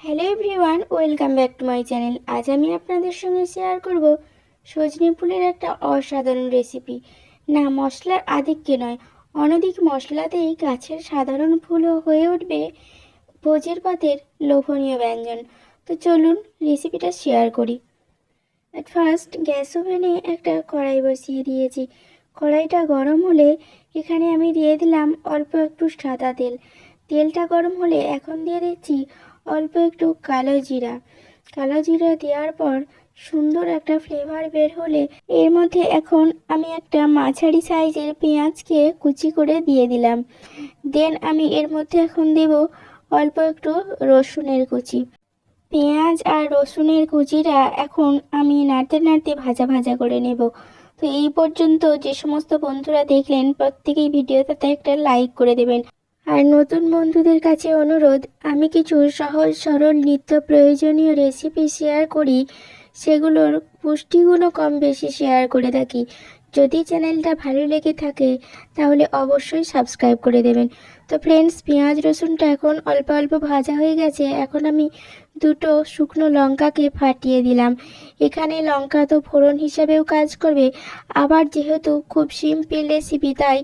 Hello everyone welcome back to my channel আজ আমি আপনাদের সঙ্গে শেয়ার করব সজনে ফুলের একটা অসাধারণ রেসিপি না, মশলার আধিক্যে নয়, অনধিক মশলাতেই গাছের সাধারণ ফুলও হয়ে উঠবে ভোজের পাতের লোভনীয় ব্যঞ্জন। তো চলুন রেসিপিটা শেয়ার করি। অ্যাট ফার্স্ট গ্যাস ওভেনে একটা কড়াই বসিয়ে দিয়েছি। কড়াইটা গরম হলে এখানে আমি দিয়ে দিলাম অল্প একটু সাদা তেল। তেলটা গরম হলে এখন দিয়ে দিচ্ছি অল্প একটু কালো জিরা। কালো জিরা দেওয়ার পর সুন্দর একটা ফ্লেভার বের হলে এর মধ্যে এখন আমি একটা মাঝারি সাইজের পেঁয়াজকে কুচি করে দিয়ে দিলাম। দেন আমি এর মধ্যে এখন দেব অল্প একটু রসুনের কুচি। পেঁয়াজ আর রসুনের কুচিটা এখন আমি নাড়তে নাড়তে ভাজা ভাজা করে নেব। তো এই পর্যন্ত যে সমস্ত বন্ধুরা দেখলেন, প্রত্যেকেই ভিডিওটাতে একটা লাইক করে দেবেন। আর নতুন বন্ধুদের কাছে অনুরোধ, আমি কিছু সহজ সরল নিত্য প্রয়োজনীয় রেসিপি শেয়ার করি। সেগুলোর পুষ্টিগুণও কম বেশি শেয়ার করে থাকি। যদি চ্যানেলটা ভালো লেগে থাকে, তাহলে অবশ্যই সাবস্ক্রাইব করে দেবেন। তো ফ্রেন্ডস পেঁয়াজ, রসুনটা এখন অল্প অল্প ভাজা হয়ে গেছে। এখন আমি দুটো শুকনো লঙ্কাকে ফাটিয়ে দিলাম। এখানে লঙ্কা তো ফোড়ন হিসাবেও কাজ করবে। আবার যেহেতু খুব সিম্পল রেসিপি তাই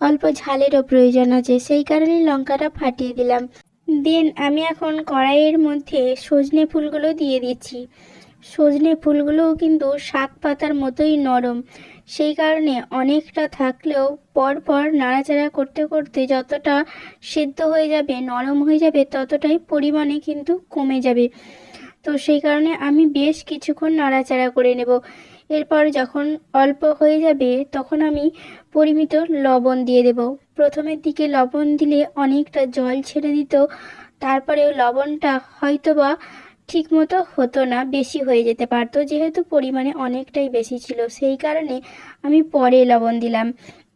অল্প ঝালেরও প্রয়োজন আছে, সেই কারণে লঙ্কাটা ফাটিয়ে দিলাম। দেন আমি এখন কড়াইয়ের মধ্যে সজনে ফুলগুলো দিয়ে দিচ্ছি। সজনে ফুলগুলোও কিন্তু শাক পাতার মতোই নরম, সেই কারণে অনেকটা থাকলেও পর পর নাড়াচাড়া করতে করতে যতটা সেদ্ধ হয়ে যাবে, নরম হয়ে যাবে, ততটাই পরিমাণে কিন্তু কমে যাবে। তো সেই কারণে আমি বেশ কিছুক্ষণ নাড়াচাড়া করে নেব। এরপর যখন অল্প হয়ে যাবে, তখন আমি পরিমিত লবণ দিয়ে দেব। প্রথমের দিকে লবণ দিলে অনেকটা জল ছেড়ে দিত, তারপরেও লবণটা হয়তোবা ঠিক মতো হতো না, বেশি হয়ে যেতে পারতো। যেহেতু পরিমাণে অনেকটাই বেশি ছিল, সেই কারণে আমি পরে লবণ দিলাম।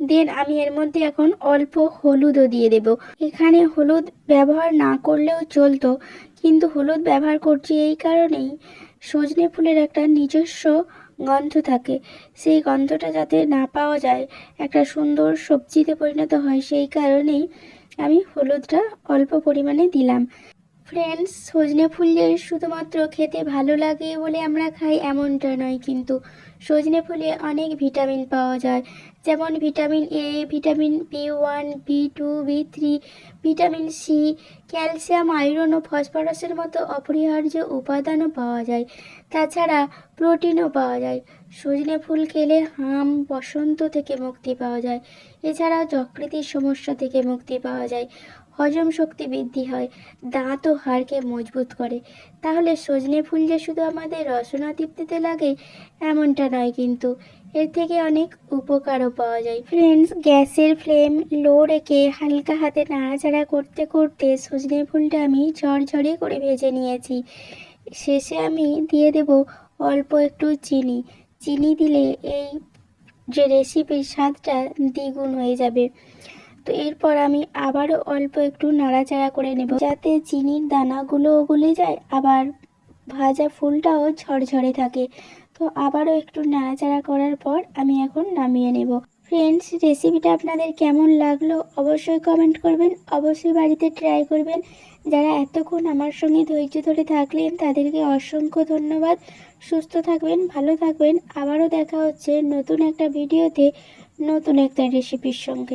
দেন আমি এর মধ্যে এখন অল্প হলুদও দিয়ে দেব। এখানে হলুদ ব্যবহার না করলেও চলতো, কিন্তু হলুদ ব্যবহার করছি এই কারণেই সজনে ফুলের একটা নিজস্ব গন্ধ থাকে। সেই গন্ধটা যাতে না পাওয়া যায়, একটা সুন্দর সবজিতে পরিণত হয়, সেই কারণেই আমি হলুদটা অল্প পরিমাণে দিলাম। ফ্রেন্ডস সজনে ফুল যে শুধুমাত্র খেতে ভালো লাগে বলে আমরা খাই এমনটা নয় কিন্তু সজনে ফুলে অনেক ভিটামিন পাওয়া যায়। যেমন vitamin A vitamin B one B two B three vitamin C calcium, iron ও ফসফরাসের মতো অপরিহার্য উপাদানও পাওয়া যায়। তাছাড়া প্রোটিনও পাওয়া যায়। সজনে ফুল খেলে হাম বসন্ত থেকে মুক্তি পাওয়া যায়। এছাড়াও যকৃতির সমস্যা থেকে মুক্তি পাওয়া যায়। হজম শক্তি বৃদ্ধি হয় দাঁত ও হাড়কে মজবুত করে। তাহলে সজনে ফুল যে শুধু আমাদের রসনা তৃপ্তিতে লাগে, এমনটা নয় কিন্তু। এর থেকে অনেক উপকারও পাওয়া যায়। ফ্রেন্ডস গ্যাসের ফ্লেম লো রেখে হালকা হাতে নাড়াচাড়া করতে করতে সজনে ফুলটা আমি ঝরঝরে করে ভেজে নিয়েছি। শেষে আমি দিয়ে দেব অল্প একটু চিনি। চিনি দিলে এই যে রেসিপির স্বাদটা দ্বিগুণ হয়ে যাবে। তো এরপর আমি আবারও অল্প একটু নাড়াচাড়া করে নেব। যাতে চিনির দানাগুলো গলে যায়, আবার ভাজা ফুলটাও ঝরঝরে থাকে। তো আবারও একটু নাড়াচাড়া করার পর আমি এখন নামিয়ে নেব। ফ্রেন্ডস রেসিপিটা আপনাদের কেমন লাগল অবশ্যই কমেন্ট করবেন, অবশ্যই বাড়িতে ট্রাই করবেন। যারা এতক্ষণ আমার সঙ্গে ধৈর্য ধরে থাকলেন, তাদেরকে অসংখ্য ধন্যবাদ। সুস্থ থাকবেন, ভালো থাকবেন। আবারও দেখা হচ্ছে নতুন একটা ভিডিওতে, নতুন একটা রেসিপির সঙ্গে।